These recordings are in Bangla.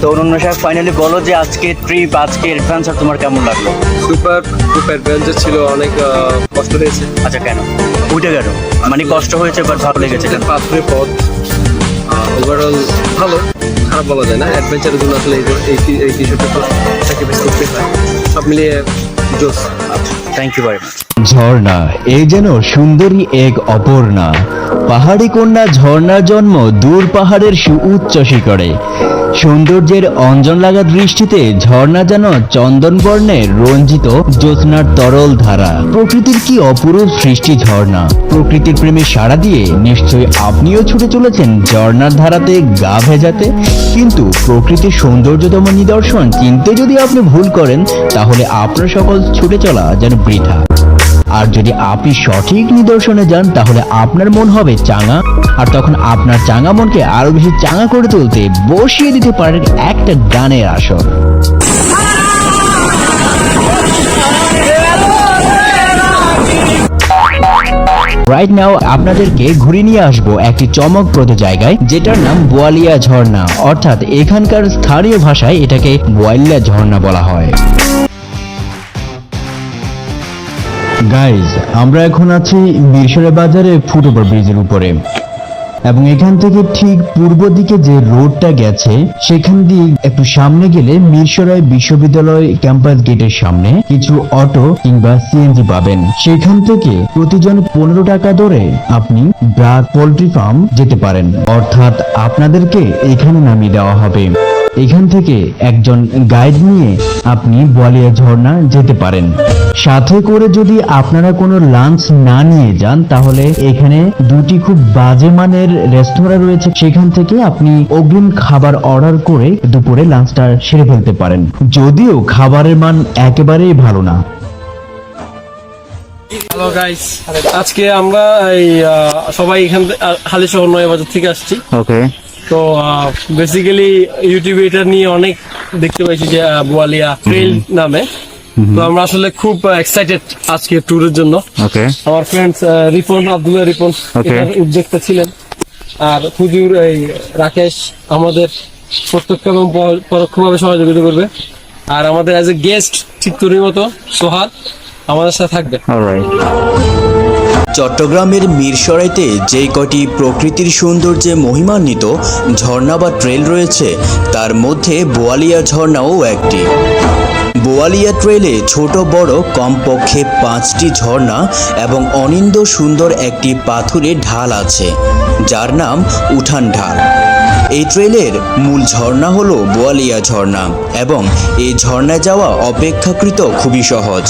তো অনন্য সাহেব ফাইনালি বলো যে আজকে ট্রিপ আজকে অ্যাডভেঞ্চার তোমার কেমন লাগল? সুপার খুব অ্যাডভেঞ্চার ছিল অনেক কষ্ট হয়েছে। আচ্ছা কেন? উঠে গেল মানে কষ্ট হয়েছে বাট ভালো লেগেছে কেন? পাথরের পথ ওভারঅল ভালো। খারাপ বলা যায় না অ্যাডভেঞ্চারের জন্য আসলে এই এই স্যাক্রিফাইস করতে হয়। সব মিলিয়ে মাচ ঝর্ণা এই যেন সুন্দরী এক অপর্ণা। পাহাড়ি কন্যা ঝর্ণার জন্ম দূর পাহাড়ের সুউচ্চ শিখরে সৌন্দর্যের অঞ্জন লাগা দৃষ্টিতে ঝর্ণা যেন চন্দন বর্ণের রঞ্জিত জ্যোৎস্নার তরল ধারা। প্রকৃতির কি অপরূপ সৃষ্টি ঝর্ণা? প্রকৃতির প্রেমে সাড়া দিয়ে নিশ্চয়ই আপনিও ছুটে চলেছেন ঝর্ণার ধারাতে গা ভেজাতে। কিন্তু প্রকৃতির সৌন্দর্যতম নিদর্শন চিনতে যদি আপনি ভুল করেন, তাহলে আপনার সকল ছুটে চলা যেন বৃথা। আর যদি আপনি সঠিক নিদর্শনে যান, তাহলে আপনার মন হবে চাঙা। আর তখন আপনার চাঙা মনকে আরও বেশি চাঙা করে তুলতে বসিয়ে দিতে পারেন একটা গানের আসর। রাইট নাও আপনাদেরকে ঘুরে নিয়ে আসব একটি চমকপ্রদ জায়গায়, যেটার নাম বোয়ালিয়া ঝর্ণা। অর্থাৎ এখানকার স্থানীয় ভাষায় এটাকে বোয়ালিয়া ঝর্ণা বলা হয়। গাইজ আমরা এখন আছি মিরসরে বাজারে ফুটওভার ব্রিজের উপরে। এবং এখান থেকে ঠিক পূর্ব দিকে যে রোডটা গেছে, সেখান দিয়ে একটু সামনে গেলে মিরসরাই বিশ্ববিদ্যালয় ক্যাম্পাস গেটের সামনে কিছু অটো কিংবা সিএনজি পাবেন। সেখান থেকে প্রতিজন পনেরো টাকা ধরে আপনি ব্রাক পোল্ট্রি ফার্ম যেতে পারেন। অর্থাৎ আপনাদেরকে এখানে নামিয়ে দেওয়া হবে। এখান থেকে একজন গাইড নিয়ে আপনি বলিয়া ঝর্ণা যেতে পারেন। সাথে করে যদি আপনারা কোনো লাঞ্চ না নিয়ে যান তাহলে এখানে দুটি খুব বাজে মানের রেস্তোরাঁ রয়েছে। সেখান থেকে আপনি অগ্রিম খাবার অর্ডার করে দুপুরে লাঞ্চটা সেরে ফেলতে পারেন। যদিও খাবারের মান একেবারেই ভালো না। হ্যালো গাইস আজকে আমরা এই সবাই এখান থেকে হালি শহর নয় বাজার থেকে আসছি। ওকে তো বেসিক্যালি ইউটিউবে এটা নিয়ে অনেক দেখতে পাইছি যে বোয়ালিয়া ট্রেল নামে। তো আমরা আসলে খুব এক্সাইটেড আজকে ট্যুরের জন্য। আমার ফ্রেন্ডস রিপন আব্দুল্লাহ রিপন উদ্যোক্তা ছিলেন। আর হুজুর এই রাকেশ আমাদের প্রত্যক্ষ এবং পরোক্ষভাবে সহযোগিতা করবে। আর আমাদের অ্যাজ এ গেস্ট ঠিক তোর মতো সোহাদ আমাদের সাথে থাকবে। অলরাইট চট্টগ্রামের মিরসরাইতে যে কটি প্রকৃতির সৌন্দর্যে মহিমান্বিত ঝর্ণা বা ট্রেল রয়েছে, তার মধ্যে বোয়ালিয়া ঝর্ণাও একটি। বোয়ালিয়া ট্রেলে ছোট বড় কমপক্ষে পাঁচটি ঝর্ণা এবং অনিন্দ সুন্দর একটি পাথুরে ঢাল আছে, যার নাম উঠান ঢাল। এই ট্রেলের মূল ঝর্ণা হলো বোয়ালিয়া ঝর্ণা এবং এই ঝর্ণায় যাওয়া অপেক্ষাকৃত খুবই সহজ।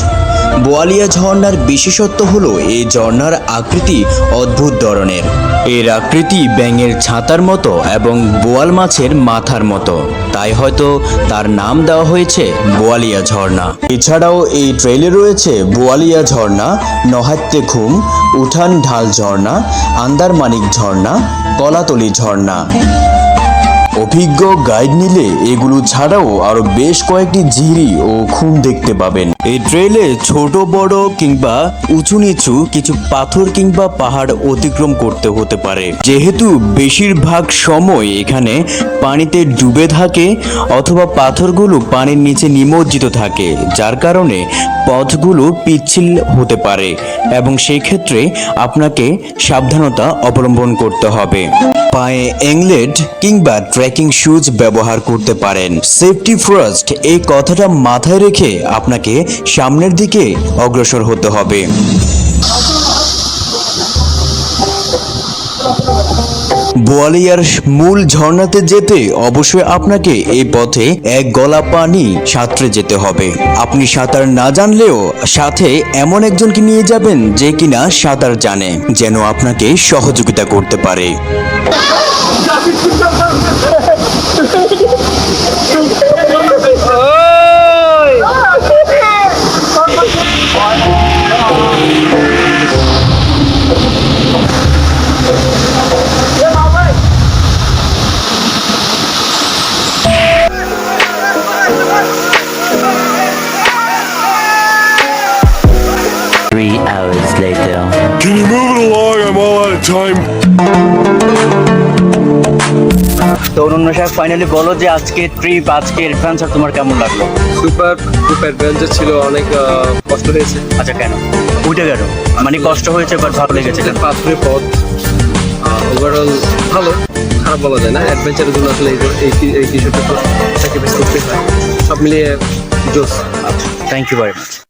বোয়ালিয়া ঝর্ণার বিশেষত্ব হলো এই ঝর্ণার আকৃতি অদ্ভুত ধরনের। এর আকৃতি ব্যাঙের ছাতার মতো এবং বোয়াল মাছের মাথার মতো। তাই হয়তো তার নাম দেওয়া হয়েছে বোয়ালিয়া ঝর্ণা। এছাড়াও এই ট্রেলে রয়েছে বোয়ালিয়া ঝর্ণা, নহাত্তে ঘুম উঠান ঢাল ঝর্ণা, আন্দারমানিক ঝর্ণা কলাতলি ঝর্ণা। অভিজ্ঞ গাইড নিলে এগুলো ছাড়াও আরও বেশ কয়েকটি ঝিরি ও খুন দেখতে পাবেন। এই ট্রেলে ছোট, বড় কিংবা উঁচু নিচু কিছু পাথর কিংবা পাহাড় অতিক্রম করতে হতে পারে। যেহেতু বেশিরভাগ সময় এখানে পানিতে ডুবে থাকে অথবা পাথরগুলো পানির নিচে নিমজ্জিত থাকে, যার কারণে পথগুলো পিচ্ছিল হতে পারে এবং সেই ক্ষেত্রে আপনাকে সাবধানতা অবলম্বন করতে হবে। পায়ে এংলেট কিংবা ট্রেকিং শুজ ব্যবহার করতে পারেন। সেফটি ফার্স্ট, এই কথাটা মাথায় রেখে আপনাকে সামনের দিকে অগ্রসর হতে হবে। বোয়ালিয়ার মূল ঝর্ণাতে যেতে অবশ্যই আপনাকে এই পথে এক গলা পানি সাঁতরে যেতে হবে। আপনি সাঁতার না জানলেও সাথে এমন একজনকে নিয়ে যাবেন যে কিনা সাঁতার জানে, যেন আপনাকে সহযোগিতা করতে পারে। Time. তো অনন্য সাহেব ফাইনালি বলো যে আজকে ট্রিপ আজকে অ্যাডভেঞ্চার তোমার কেমন লাগল? সুপার খুব অ্যাডভেঞ্চার ছিল অনেক কষ্ট হয়েছে। আচ্ছা কেন? উঠে গেল। মানে কষ্ট হয়েছে বাট ভালো লেগেছে পাথরের পথ। ওভারঅল ভালো। খারাপ বলা যায় না অ্যাডভেঞ্চারের জন্য আসলে এই এই এই কিছুটা তো স্যাক্রিফাইস করতে হয়। সব মিলিয়ে জোস থ্যাংক ইউ ভেরি মাচ